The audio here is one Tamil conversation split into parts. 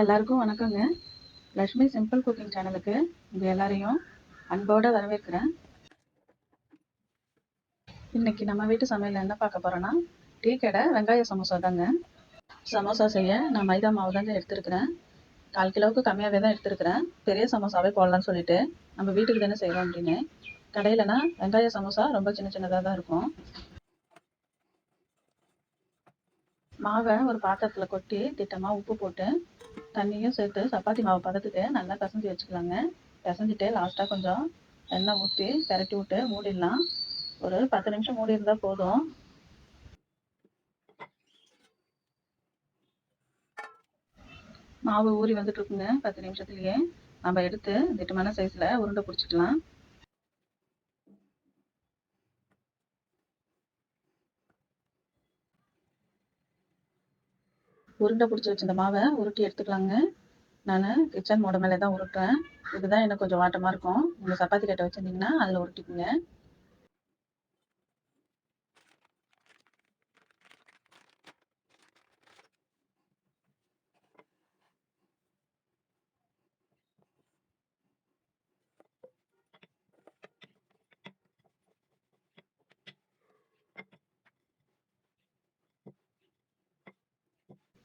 எல்லாருக்கும் வணக்கங்க. லக்ஷ்மி சிம்பிள் குக்கிங் சேனலுக்கு உங்கள் எல்லாரையும் அன்போடு வரவேற்கிறேன். இன்றைக்கி நம்ம வீட்டு சமையலில் என்ன பார்க்க போகிறோன்னா டீ கடை வெங்காய சமோசா தாங்க. சமோசா செய்ய நான் மைதா மாவு தாங்க எடுத்துருக்கிறேன். கால் கிலோவுக்கு கம்மியாகவே தான் எடுத்துருக்கிறேன். பெரிய சமோசாவே போடலான்னு சொல்லிட்டு நம்ம வீட்டுக்கு தானே செய்கிறோம் அப்படின்னு. கடையிலனா வெங்காய சமோசா ரொம்ப சின்ன சின்னதாக தான் இருக்கும். மாவை ஒரு பாத்திரத்தில் கொட்டி திட்டமாக உப்பு போட்டு தண்ணியும் சேர்த்து சப்பாத்தி மாவு பதத்துக்கு நல்லா பிசைஞ்சு வச்சுக்கலாங்க. பிசைஞ்சிட்டு லாஸ்ட்டாக கொஞ்சம் எண்ணெய் ஊற்றி பெரட்டி விட்டு மூடிடலாம். ஒரு பத்து நிமிஷம் மூடி இருந்தால் போதும். மாவு ஊறி வந்துட்டு இருக்குங்க. பத்து நிமிஷத்துலயே. நம்ம எடுத்து திட்டமான சைஸில் உருண்டை பிடிச்சிக்கலாம். உருண்டை பிடிச்சி வச்சிருந்த மாவை உருட்டி எடுத்துக்கலாங்க. நான் கிச்சன் மோட மேலே தான் உருட்டுறேன். இதுதான் எனக்கு கொஞ்சம் வாட்டமாக இருக்கும். நீங்கள் சப்பாத்தி கட்டை வச்சுருந்தீங்கன்னா அதில் உருட்டிக்குங்க.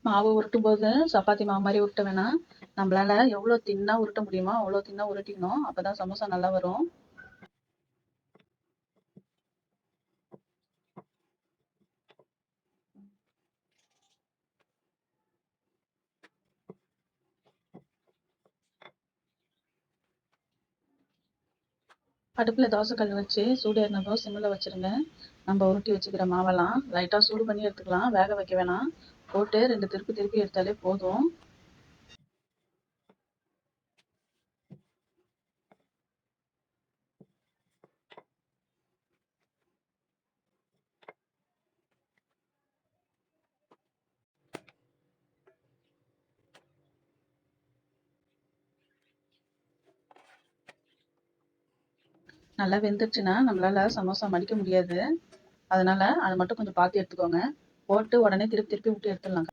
மாவு உருட்டும் போது சப்பாத்தி மாவு மாதிரி உருட்ட வேணாம் நம்மளால எவ்வளோ தின்னா உருட்ட முடியுமோ அவ்வளோ தின்னா உருட்டிக்கணும் அப்பதான் சமோசா நல்லா வரும். அடுப்பில் தோசைக்கல் வச்சு சூடு ஏறினதும் சிம்மில் வச்சுருங்க நம்ம உருட்டி வச்சுக்கிற மாவெல்லாம் லைட்டாக சூடு பண்ணி எடுத்துக்கலாம். வேக வைக்க வேணாம். போட்டு ரெண்டு திருப்பி திருப்பி எடுத்தாலே போதும். நல்லா வெந்துருச்சுன்னா நம்மளால சமோசா மடிக்க முடியாது. அதனால அதை மட்டும் கொஞ்சம் பார்த்து எடுத்துக்கோங்க. போட்டு உடனே திருப்பி திருப்பி விட்டு எடுத்துடலாம்.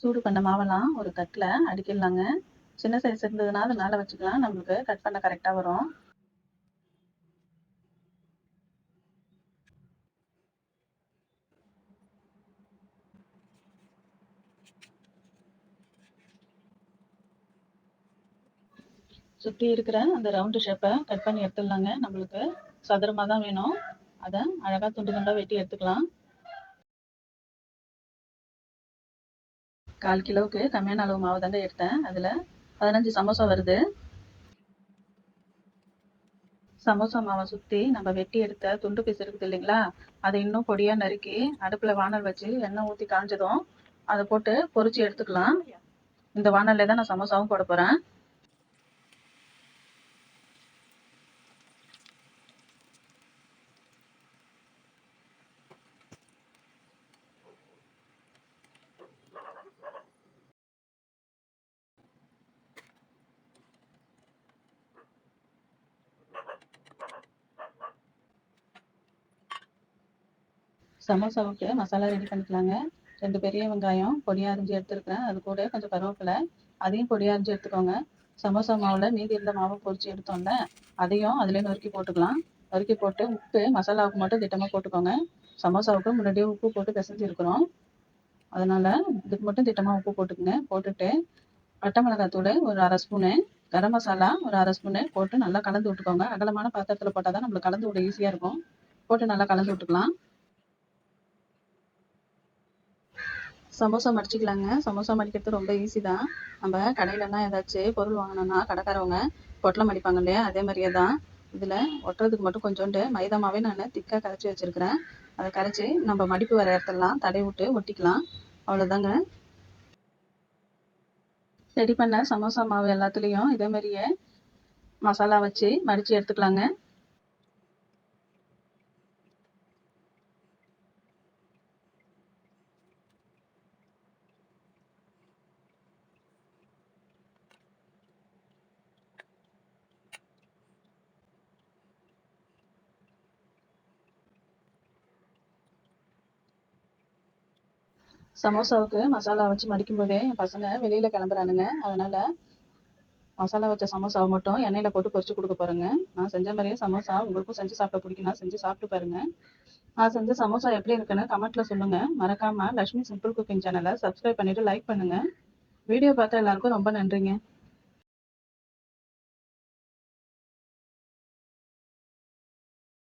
சூடு பண்ண மாவெல்லாம் ஒரு தட்டில் அடிக்கிடலாங்க. சின்ன சைஸ் இருந்ததுன்னா அது மேலே வச்சுக்கலாம். நம்மளுக்கு கட் பண்ண கரெக்டாக வரும். சுற்றி இருக்கிற அந்த ரவுண்டு ஷேப்பை கட் பண்ணி எடுத்துடலாங்க. நம்மளுக்கு சதுரமாக தான் வேணும். அதை அழகாக துண்டு துண்டாக வெட்டி எடுத்துக்கலாம். கால் கிலோவுக்கு கம்மியான அளவு மாவு தாங்க எடுத்தேன். அதில் பதினஞ்சு சமோசா வருது. சமோசா மாவை சுற்றி நம்ம வெட்டி எடுத்த துண்டு பீஸ் இருக்குது இல்லைங்களா? அதை இன்னும் பொடியாக நறுக்கி அடுப்பில் வானல் வச்சு எண்ணெய் ஊற்றி காஞ்சதும் அதை போட்டு பொறிச்சு எடுத்துக்கலாம். இந்த வானல்ல தான் நான் சமோசாவும் போட போகிறேன் சமோசாவுக்கு மசாலா ரெடி பண்ணிக்கலாங்க. ரெண்டு பெரிய வெங்காயம் பொடியாக அரிஞ்சு எடுத்துருக்கிறேன். அது கூட கொஞ்சம் கருவேப்பிலை அதையும் பொடியாக அரிஞ்சு எடுத்துக்கோங்க. சமோசா மாவில் மீதி இருந்த மாவை பொரிச்சு எடுத்தோம்ல அதையும் அதிலே நொறுக்கி போட்டுக்கலாம். நறுக்கி போட்டு உப்பு மசாலாவுக்கு மட்டும் திட்டமாக போட்டுக்கோங்க. சமோசாவுக்கு முன்னாடியே உப்பு போட்டு பிசைஞ்சிருக்கிறோம். அதனால் இதுக்கு மட்டும் திட்டமாக உப்பு போட்டுக்கோங்க. போட்டுட்டு பட்டை மிளகாய் தூள் ஒரு அரை ஸ்பூனு கரம் மசாலா ஒரு அரை ஸ்பூனு போட்டு நல்லா கலந்து விட்டுக்கோங்க. அகலமான பாத்திரத்தில் போட்டால் தான் நம்மளுக்கு கலந்து விட ஈஸியாக இருக்கும். போட்டு நல்லா கலந்து விட்டுக்கலாம். சமோசா மடிச்சுக்கலாங்க. சமோசா மடிக்கிறது ரொம்ப ஈஸி தான். நம்ம கடையிலலாம் ஏதாச்சும் பொருள் வாங்கினோம்னா கடைக்காரவங்க பொட்டலம் மடிப்பாங்க இல்லையா? அதே மாதிரியே தான். இதில் ஒட்டுறதுக்கு மட்டும் கொஞ்சோண்டு மைதா மாவே நான் திக்காக கரைச்சி வச்சுருக்கிறேன். அதை கரைச்சி நம்ம மடிப்பு வர இடத்துலலாம் தடை விட்டு ஒட்டிக்கலாம். அவ்வளோதாங்க ரெடி பண்ண சமோசா மாவு எல்லாத்துலேயும் இதே மாதிரியே மசாலா வச்சு மடித்து எடுத்துக்கலாங்க. சமோசாவுக்கு மசாலா வச்சு மடிக்கும் போதே என் பசங்க வெளியில் கிளம்புறானுங்க. அதனால் மசாலா வச்ச சமோசாவை மட்டும் எண்ணெயில் போட்டு பொரிச்சு கொடுக்க போறேங்க. நான் செஞ்ச மாதிரியே சமோசா உங்களுக்கும் செஞ்சு சாப்பிட பிடிக்கும்னா செஞ்சு சாப்பிட்டு பாருங்கள் நான் செஞ்ச சமோசா எப்படி இருக்குன்னு கமெண்ட்டில் சொல்லுங்கள் மறக்காமல் லக்ஷ்மி சிம்பிள் குக்கிங் சேனலை சப்ஸ்கிரைப் பண்ணிவிட்டு லைக் பண்ணுங்கள் வீடியோ பார்த்த எல்லாருக்கும் ரொம்ப நன்றிங்க.